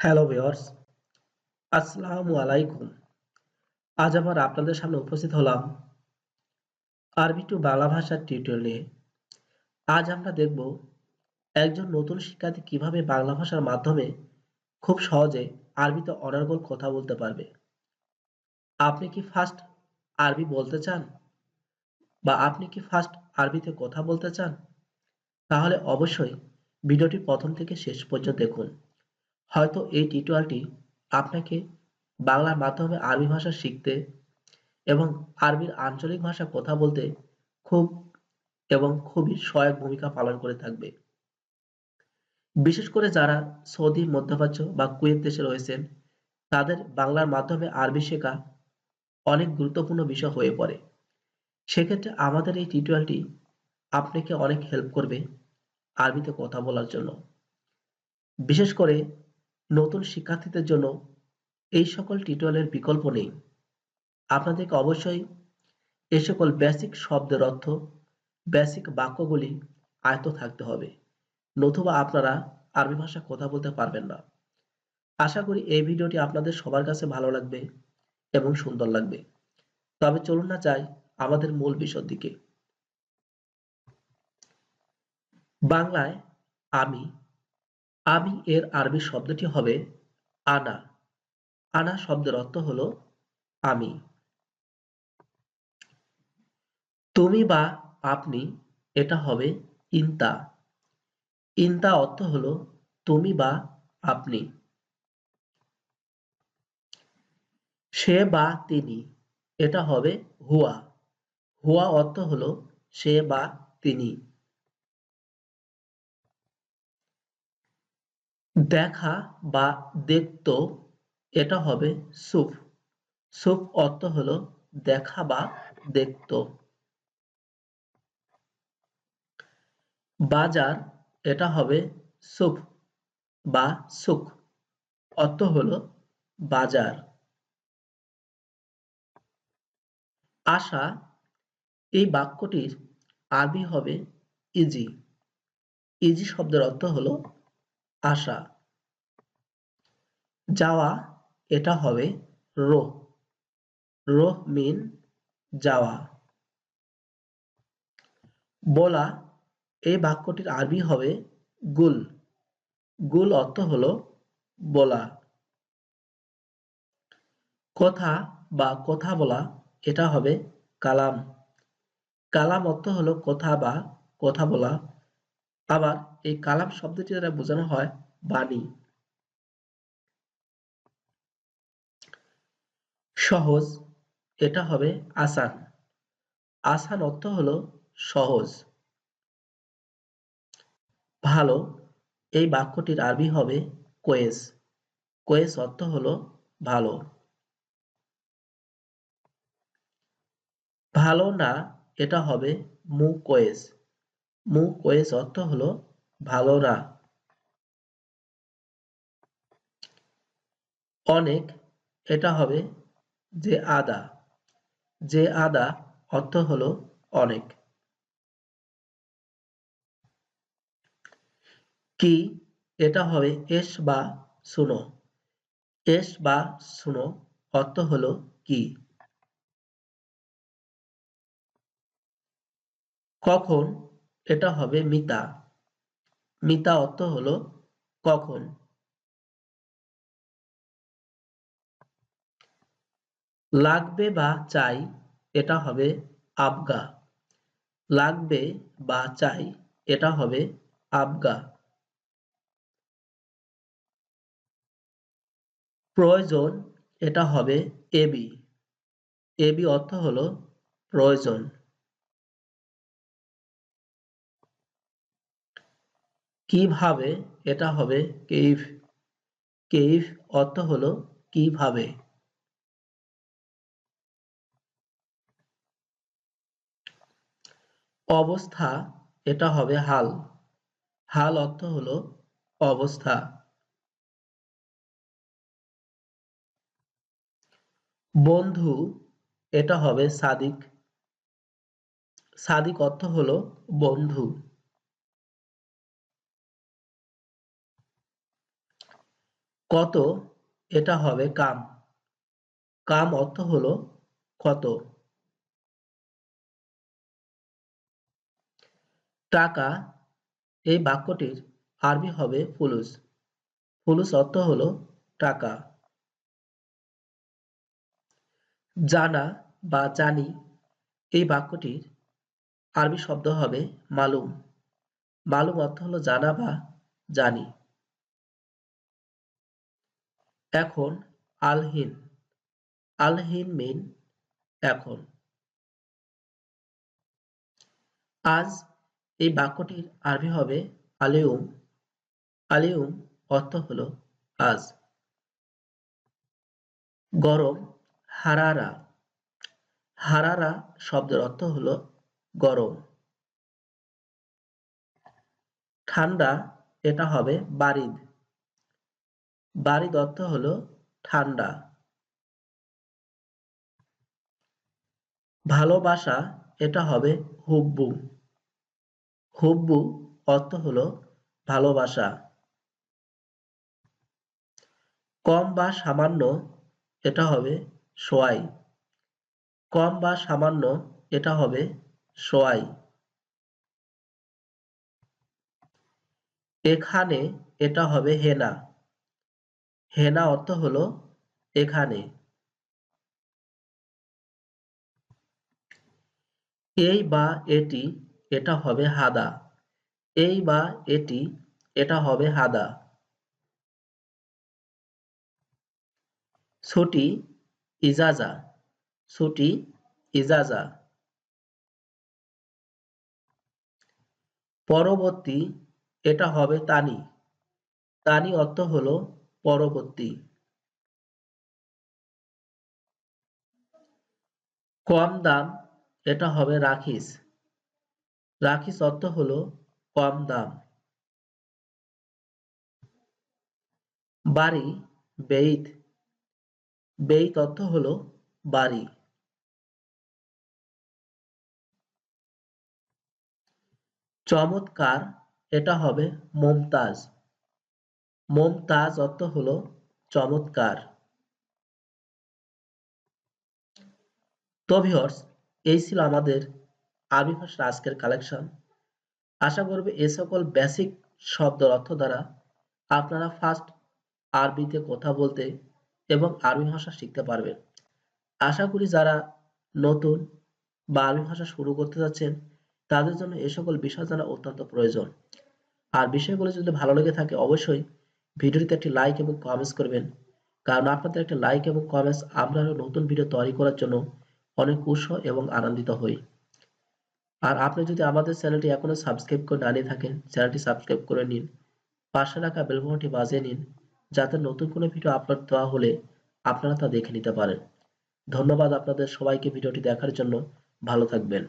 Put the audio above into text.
Hello viewers, আসসালামু আলাইকুম। আজ আবার আপনাদের সামনে উপস্থিত হলাম আরবি টু বাংলা ভাষার টিউটোরিয়াল আজ আমরা দেখব একজন নতুন শিক্ষার্থী কীভাবে বাংলা ভাষার মাধ্যমে খুব সহজে আরবিতে অনর্গল কথা বলতে পারবে। আপনি কি ফার্স্ট আরবি বলতে চান? বা আপনি কি ফার্স্ট আরবিতে কথা বলতে চান? তাহলে অবশ্যই ভিডিওটি প্রথম থেকে শেষ পর্যন্ত দেখুন। হয়তো এই টিউটোরিয়ালটি আপনাকে বাংলার মাধ্যমে আরবি ভাষা শিখতে এবং আরবির আঞ্চলিক ভাষা কথা বলতে খুব এবং খুবই সহায়ক ভূমিকা পালন করে থাকবে। বিশেষ করে যারা সৌদি মধ্যপ্রাচ্য বা কুয়েত দেশে রয়েছেন, তাদের বাংলার মাধ্যমে আরবি শেখা অনেক গুরুত্বপূর্ণ বিষয় হয়ে পড়ে। সেক্ষেত্রে আমাদের এই টিউটোরিয়ালটি আপনাকে অনেক হেল্প করবে আরবিতে কথা বলার জন্য। বিশেষ করে নতুন শিক্ষার্থীদের জন্য এই সকল টিউটোরিয়ালের বিকল্প নেই। আপনাদেরকে অবশ্যই এ সকল বেসিক শব্দের অর্থ বেসিক বাক্যগুলি আয়ত্ত থাকতে হবে, নতুবা আপনারা আরবি ভাষা কথা বলতে পারবেন না। আশা করি এই ভিডিওটি আপনাদের সবার কাছে ভালো লাগবে এবং সুন্দর লাগবে। তবে চলুন না চাই আমাদের মূল বিষয়ের দিকে। বাংলায় আমি আমি এর আরবি শব্দটি হবে আনা। আনা শব্দের অর্থ হলো আমি। তুমি বা আপনি, এটা হবে ইনতা। ইন্তা অর্থ হলো তুমি বা আপনি। সে বা তিনি, এটা হবে হুয়া। হুয়া অর্থ হলো সে বা তিনি। দেখা বা দেখত, এটা হবে সুফ। সুফ অর্থ হলো দেখা বা দেখত। বাজার, এটা হবে সুফ বা সুখ। অর্থ হলো বাজার। আশা, এই বাক্যটির আরবি হবে ইজি। ইজি শব্দের অর্থ হলো আশা। যাওয়া, এটা হবে রোহ। রোহ মিন যাওয়া। বলা, এই বাক্যটির আরবি হবে গুল। গুল অর্থ হলো বলা। কথা বা কথা বলা, এটা হবে কালাম। কালাম অর্থ হলো কথা বা কথা বলা। আবার এই কালাম শব্দটি দ্বারা বোঝানো হয় বাণী। সহজ, এটা হবে আসান। আসান অর্থ হলো সহজ। ভালো, এই বাক্যটির আরবি হবে কোয়েস। কোয়েস অর্থ হলো ভালো। ভালো না, এটা হবে মু কোয়েস। মু কোয়েস অর্থ হলো, ভালো না। অনেক এটা হবে যে আদা। যে আদা অর্থ হলো অনেক। কি এটা হবে এস বা শুনো এস বা শুনো অর্থ হলো কি? কখন এটা হবে মিতা। মিতা অর্থ হলো কখন। লাগবে বা চাই, এটা হবে আবগা। লাগবে বা চাই, এটা হবে আবগা। প্রয়োজন, এটা হবে এবি এবি অর্থ হলো প্রয়োজন। কীভাবে এটা হবে কেইফ কেইফ অর্থ হলো কীভাবে। অবস্থা এটা হবে হাল। হাল অর্থ হলো অবস্থা। বন্ধু এটা হবে সাদিক। সাদিক অর্থ হলো বন্ধু। কত? এটা হবে কাম। কাম অর্থ হলো কত। টাকা, এই বাক্যটির আরবি হবে ফুলুস। ফুলুস অর্থ হলো টাকা। জানা বা জানি, এই বাক্যটির আরবি শব্দ হবে মালুম। মালুম অর্থ হলো জানা বা জানি। এখন আলহিন। আলহিন মিন এখন। আজ এই বাক্যটির আরবি হবে আলিউম। আলিউম অর্থ হলো আজ। গরম, হারারা। হারারা শব্দের অর্থ হলো গরম। ঠান্ডা এটা হবে বারিদ। বারিদ অর্থ হল ঠান্ডা। ভালোবাসা, এটা হবে হুব্বু। হুব্বু অর্থ হল ভালোবাসা। কম বা সামান্য, এটা হবে সোয়াই। কম বা সামান্য, এটা হবে সোয়াই। এখানে এটা হবে হেনা। হেনা অর্থ হল এখানে। এই বা এটি, এটা হবে হাদা। এই বা এটি, এটা হবে হাদা। ছুটি ইজাজা। ছুটি ইজাজা। পরবর্তী, এটা হবে তানি। তানি অর্থ হলো পরবর্তী। কম দাম, এটা হবে রাখিস। রাখিস অর্থ হলো কম দাম। বাড়ি, বেইত। বেইত অর্থ হলো বাড়ি। চমৎকার, এটা হবে মমতাজ। মমতাজ অর্থ হল চমৎকার। তো ভিউয়ার্স এই ছিল আমাদের আরবি ভাষার আজকের কালেকশন আশা করব এ সকল বেসিক শব্দ অর্থ দ্বারা আপনারা ফার্স্ট আরবিতে কথা বলতে এবং আরবি ভাষা শিখতে পারবেন। আশা করি যারা নতুন বা আরবি ভাষা শুরু করতে যাচ্ছেন, তাদের জন্য এ সকল বিষয় জানা অত্যন্ত প্রয়োজন। আর বিষয়গুলো যদি ভালো লেগে থাকে, অবশ্যই ভিডিওটিতে একটি লাইক এবং কমেন্টস করবেন। কারণ আপনাদের একটা লাইক এবং কমেন্টস আমরা নতুন ভিডিও তৈরি করার জন্য অনেক উৎসাহ এবং আনন্দিত হই। আর আপনি যদি আমাদের চ্যানেলটি এখনও সাবস্ক্রাইব করে না নিয়ে থাকেন, চ্যানেলটি সাবস্ক্রাইব করে নিন। পাশে রাখা বেলবনটি বাজিয়ে নিন, যাতে নতুন কোনো ভিডিও আপলোড দেওয়া হলে আপনারা তা দেখে নিতে পারেন। ধন্যবাদ আপনাদের সবাইকে ভিডিওটি দেখার জন্য। ভালো থাকবেন।